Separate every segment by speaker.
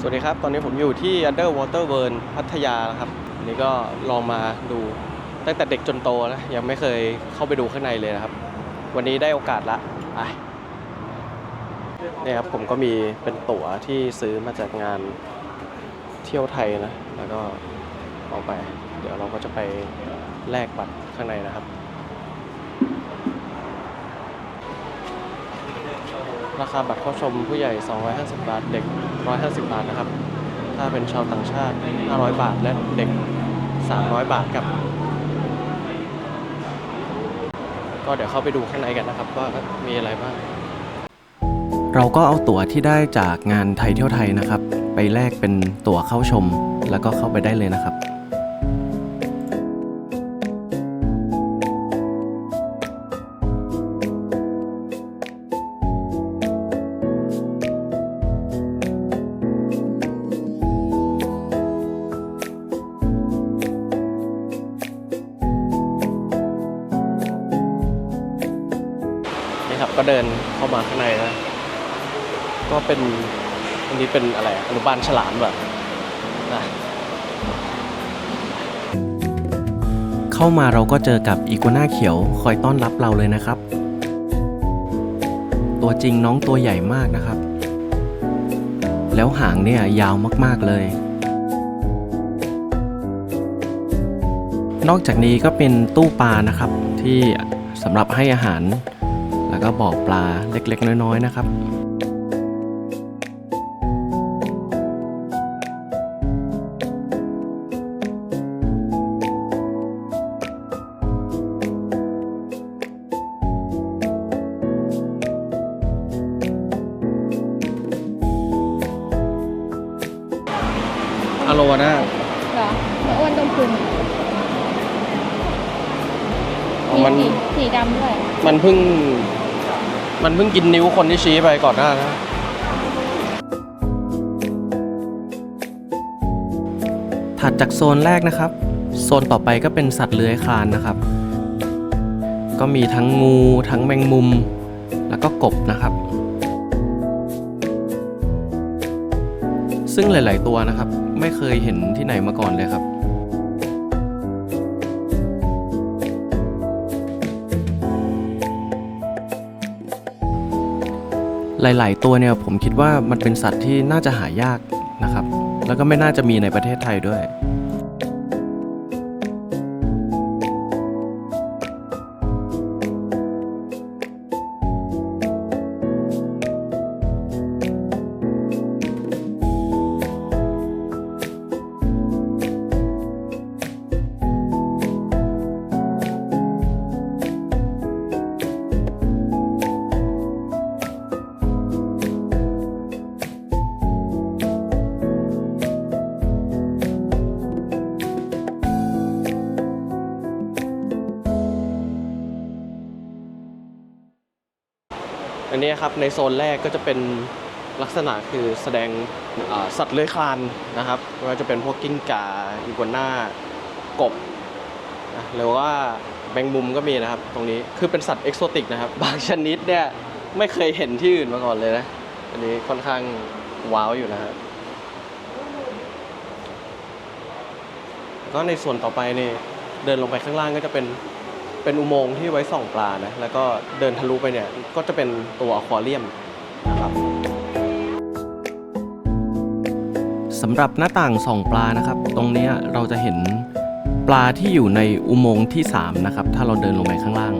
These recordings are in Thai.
Speaker 1: สวัสดีครับ ตอนนี้ผมอยู่ที่ Underwater World พัทยานะครับอันนี้ก็ลองมาดูตั้งแต่เด็กจนโตนะยังไม่เคยเข้าไปดูข้างในเลยนะครับ วันนี้ได้โอกาสละไปนี่ครับผมก็มีเป็นตั๋วที่ซื้อมาจากงานเที่ยวไทยนะ แล้วก็เอาไป เดี๋ยวเราก็จะไปแลกบัตรข้างในนะครับ ราคาบัตรเข้าชมผู้ใหญ่ 250 บาท เด็ก 150 บาทนะครับ ถ้าเป็นชาวต่างชาติ 500 บาท และเด็ก 300 บาทครับ ก็เดี๋ยวเข้าไปดูข้างในกันนะครับ ว่ามีอะไรบ้าง เราก็เอาตั๋วที่ได้จากงานไทยเที่ยวไทยนะครับ ไปแลกเป็นตั๋วเข้าชม แล้วก็เข้าไปได้เลยนะครับ เดินเข้ามาข้างในนะก็เป็นอันนี้เป็นอะไรอนุบาลฉลามแบบนะเข้ามาเราก็เจอกับอีกัวน่าเขียวคอยต้อนรับเราเลยนะครับ ตัวจริงน้องตัวใหญ่มากนะครับ แล้วหางเนี่ยยาวมากๆเลย นอกจากนี้ก็เป็นตู้ปลานะครับที่สำหรับให้อาหาร แล้วก็บ่อปลาเล็กๆ น้อยๆนะครับอโลนะ
Speaker 2: เหรอแล้วอ้วนตรงพุง
Speaker 1: มัน
Speaker 2: สีสีดำด้วย
Speaker 1: มันเพิ่ง มันเพิ่งกินนิ้วคนที่ชี้ไปก่อนหน้านะถัดจากโซนแรกนะครับ โซนต่อไปก็เป็นสัตว์เลื้อยคลานนะครับ ก็มีทั้งงูทั้งแมงมุม แล้วก็กบนะครับ ซึ่งหลาย ๆ ตัวนะครับ ไม่เคยเห็นที่ไหนมาก่อนเลยครับ หลาย ๆ ตัวเนี่ยผมคิดว่ามันเป็นสัตว์ที่น่าจะหายากนะครับ แล้วก็ไม่น่าจะมีในประเทศไทยด้วย นนี้ครับในโซนแรกก็จะเป็นลักษณะคือแสดงสัตว์เลื้อยคลานนะครับไม่ว่าจะเป็นพวกกิ้งก่าอีกัวน่ากบนะหรือว่าแมงมุมก็มีนะครับ ตรงนี้คือเป็นสัตว์เอกโซติกนะครับ บางชนิดเนี่ยไม่เคยเห็นที่อื่นมาก่อนเลยนะ อันนี้ค่อนข้างว้าวอยู่นะครับก็ในส่วนต่อไปนี่เดินลงไปข้างล่างก็จะเป็น เป็นอุโมงค์ที่ไว้ส่องปลานะ แล้วก็เดินทะลุไปเนี่ย ก็จะเป็นตัวอควาเรียมนะครับสำหรับหน้าต่างส่องปลานะครับ ตรงนี้เราจะเห็นปลาที่อยู่ในอุโมงค์ที่ 3 นะครับ ถ้าเราเดินลงไปข้างล่าง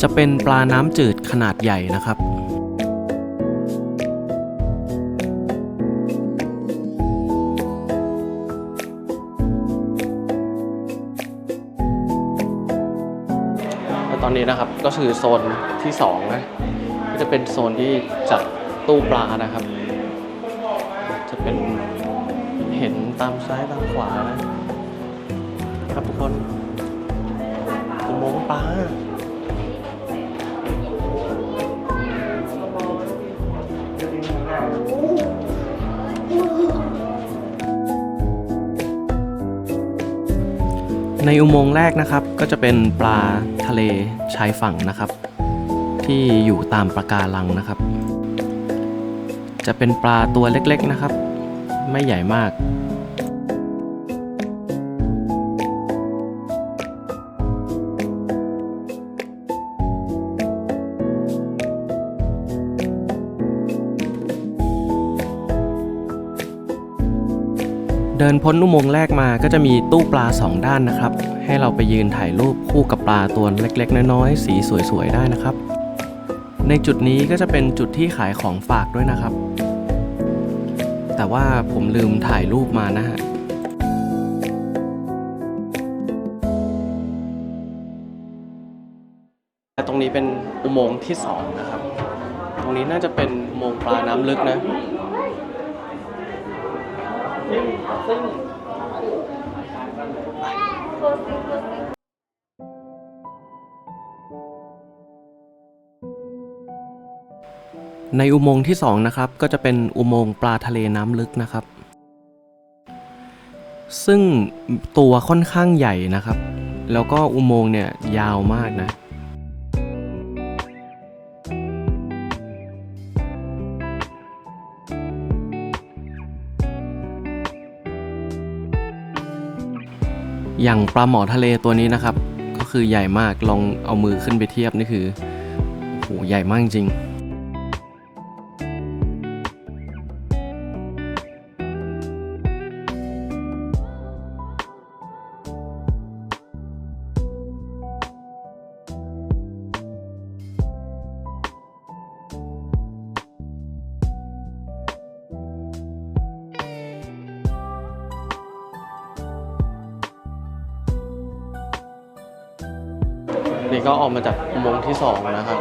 Speaker 1: จะเป็นปลาน้ำจืดขนาดใหญ่นะครับ นนี้นะครับ ก็คือโซนที่สองนะก็จะเป็นโซนที่จัดตู้ปลานะครับ จะเป็นเห็นตามซ้ายตามขวานะครับทุกคนอุโมงค์ปลา ในอุโมงค์แรกนะครับ ก็จะเป็นปลาทะเลชายฝั่งนะครับ ที่อยู่ตามประการังนะครับ จะเป็นปลาตัวเล็กๆนะครับ ไม่ใหญ่มาก เดินพ้นอุโมงค์แรกมาก็จะมีตู้ปลาสองด้านนะครับ ให้เราไปยืนถ่ายรูปคู่กับปลาตัวเล็กๆ น้อยๆ สีสวยๆ ได้นะครับ ในจุดนี้ก็จะเป็นจุดที่ขายของฝากด้วยนะครับ แต่ว่าผมลืมถ่ายรูปมานะฮะตรงนี้เป็นอุโมงค์ที่สองนะครับ ตรงนี้น่าจะเป็นอุโมงค์ปลาน้ำลึกนะ ในอุโมงค์ที่สองนะครับก็จะเป็นอุโมงค์ปลาทะเลน้ำลึกนะครับ ซึ่งตัวค่อนข้างใหญ่นะครับ แล้วก็อุโมงค์เนี่ยยาวมากนะ อย่างปลาหมอทะเลตัวนี้นะครับ ก็คือใหญ่มากลองเอามือขึ้นไปเทียบนี่คือโอ้โหใหญ่มากจริง นี่ก็ออกมาจากอุโมงค์ที่สองนะครับ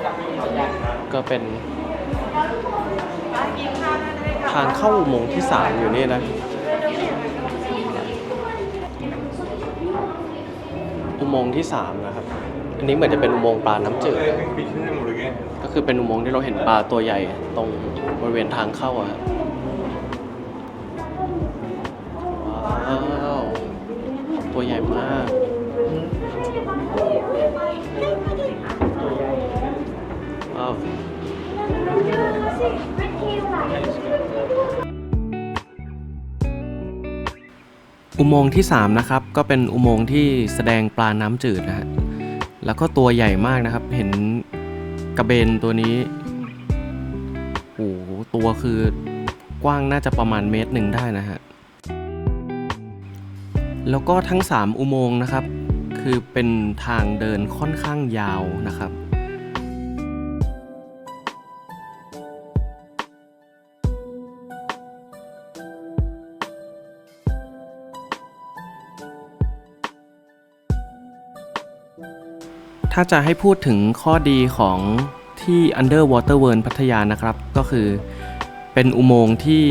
Speaker 1: ก็เป็นทางเข้าอุโมงค์ที่สามอยู่นี่นะอุโมงค์ที่สามนะครับ อันนี้เหมือนจะเป็นอุโมงค์ปลาน้ำจืด ก็คือเป็นอุโมงค์ที่เราเห็นปลาตัวใหญ่ตรงบริเวณทางเข้าอะฮะว้ ว้าวอุโมงค์ที่ 3 นะครับ ก็เป็นอุโมงค์ที่แสดงปลาน้ำจืดนะฮะแล้วก็ตัวใหญ่มากนะครับ เห็นกระเบนตัวนี้โอ้โหตัวคือกว้างน่าจะประมาณเมตรหนึ่งได้นะฮะแล้วก็ทั้ง 3 อุโมงค์นะครับ คือเป็นทางเดินค่อนข้างยาวนะครับ ถ้าจะให้พูดถึงข้อดีของที่ Underwater World พัทยานะครับ ก็คือเป็นอุโมงค์ที่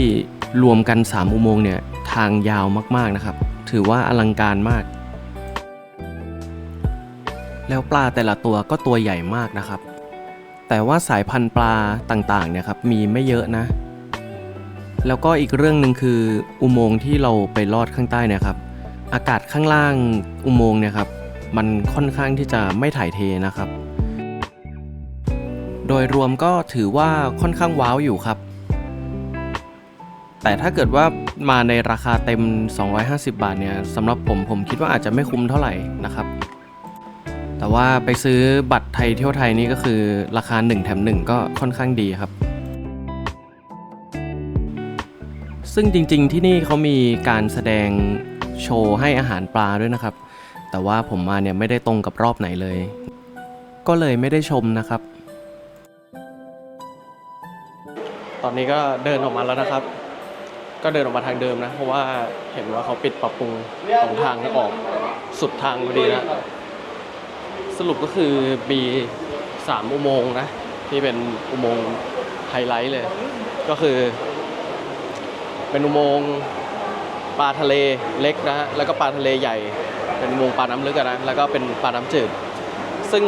Speaker 1: รวมกัน 3 อุโมงค์เนี่ยทางยาวมากๆนะครับ ถือว่าอลังการมาก แล้วปลาแต่ละตัวก็ตัวใหญ่มากนะครับ แต่ว่าสายพันธุ์ปลาต่างๆเนี่ยครับมีไม่เยอะนะ แล้วก็อีกเรื่องหนึ่งคืออุโมงค์ที่เราไปลอดข้างใต้เนะครับ อากาศข้างล่างอุโมงค์เนี่ยครับ มันค่อนข้างที่จะไม่ถ่ายเทนะครับ โดยรวมก็ถือว่าค่อนข้างว้าวอยู่ครับ แต่ถ้าเกิดว่ามาในราคาเต็ม 250 บาทเนี่ยสำหรับผมผมคิดว่าอาจจะไม่คุ้มเท่าไหร่นะครับ แต่ว่าไปซื้อบัตรไทยเที่ยวไทยนี่ก็คือราคา 1 แถม 1 ก็ค่อนข้างดีครับซึ่งจริงๆที่นี่เขามีการแสดงโชว์ให้อาหารปลาด้วยนะครับ แต่ว่าผมมาเนี่ยไม่ได้ตรงกับรอบไหนเลย ก็เลยไม่ได้ชมนะครับ ตอนนี้ก็เดินออกมาแล้วนะครับ ก็เดินออกมาทางเดิมนะ เพราะว่าเห็นว่าเขาปิดปรับปรุงตรงทางออกสุดทางพอดีนะสรุปก็คือมีสามอุโมงค์นะที่เป็นอุโมงค์ไฮไลท์เลย ก็คือ เป็นอุโมงค์ปลาทะเลเล็กนะฮะแล้วก็ปลาทะเลใหญ่ เป็นอุโมงปลาน้ำลึกนะแล้วก็เป็นปลาน้ำจืด ซึ่ง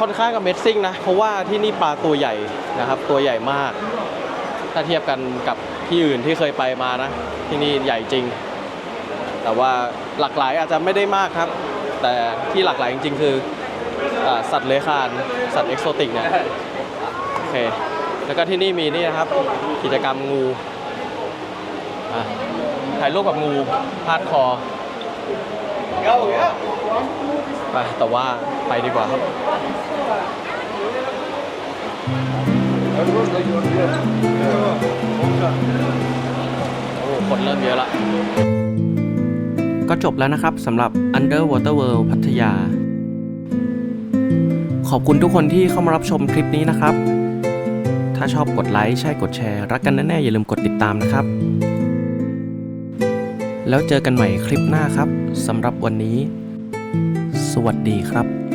Speaker 1: ค่อนข้างกับเมดซิ่งนะ เพราะว่าที่นี่ปลาตัวใหญ่นะครับ ตัวใหญ่มาก ถ้าเทียบกันกับที่อื่นที่เคยไปมานะ ที่นี่ใหญ่จริง แต่ว่าหลากหลายอาจจะไม่ได้มากครับ แต่ที่หลากหลายจริง ๆ คืออสัตว์เลื้อยคลานสัตว์เอกโซติกเนี่ยโอเคแล้วก็ที่นี่มีนี่นะครับ กิจกรรมงูถ่ายรูปกับงูพาดคอ ไปแต่ว่าไปดีกว่าครับ โอ้คนเริ่มเยอะละ ก็จบแล้วนะครับสำหรับ Underwater World พัทยา ขอบคุณทุกคนที่เข้ามารับชมคลิปนี้นะครับ ถ้าชอบกดไลค์ ใช่กดแชร์ รักกันแน่ๆอย่าลืมกดติดตามนะครับ แล้วเจอกันใหม่คลิปหน้าครับสำหรับวันนี้ สวัสดีครับ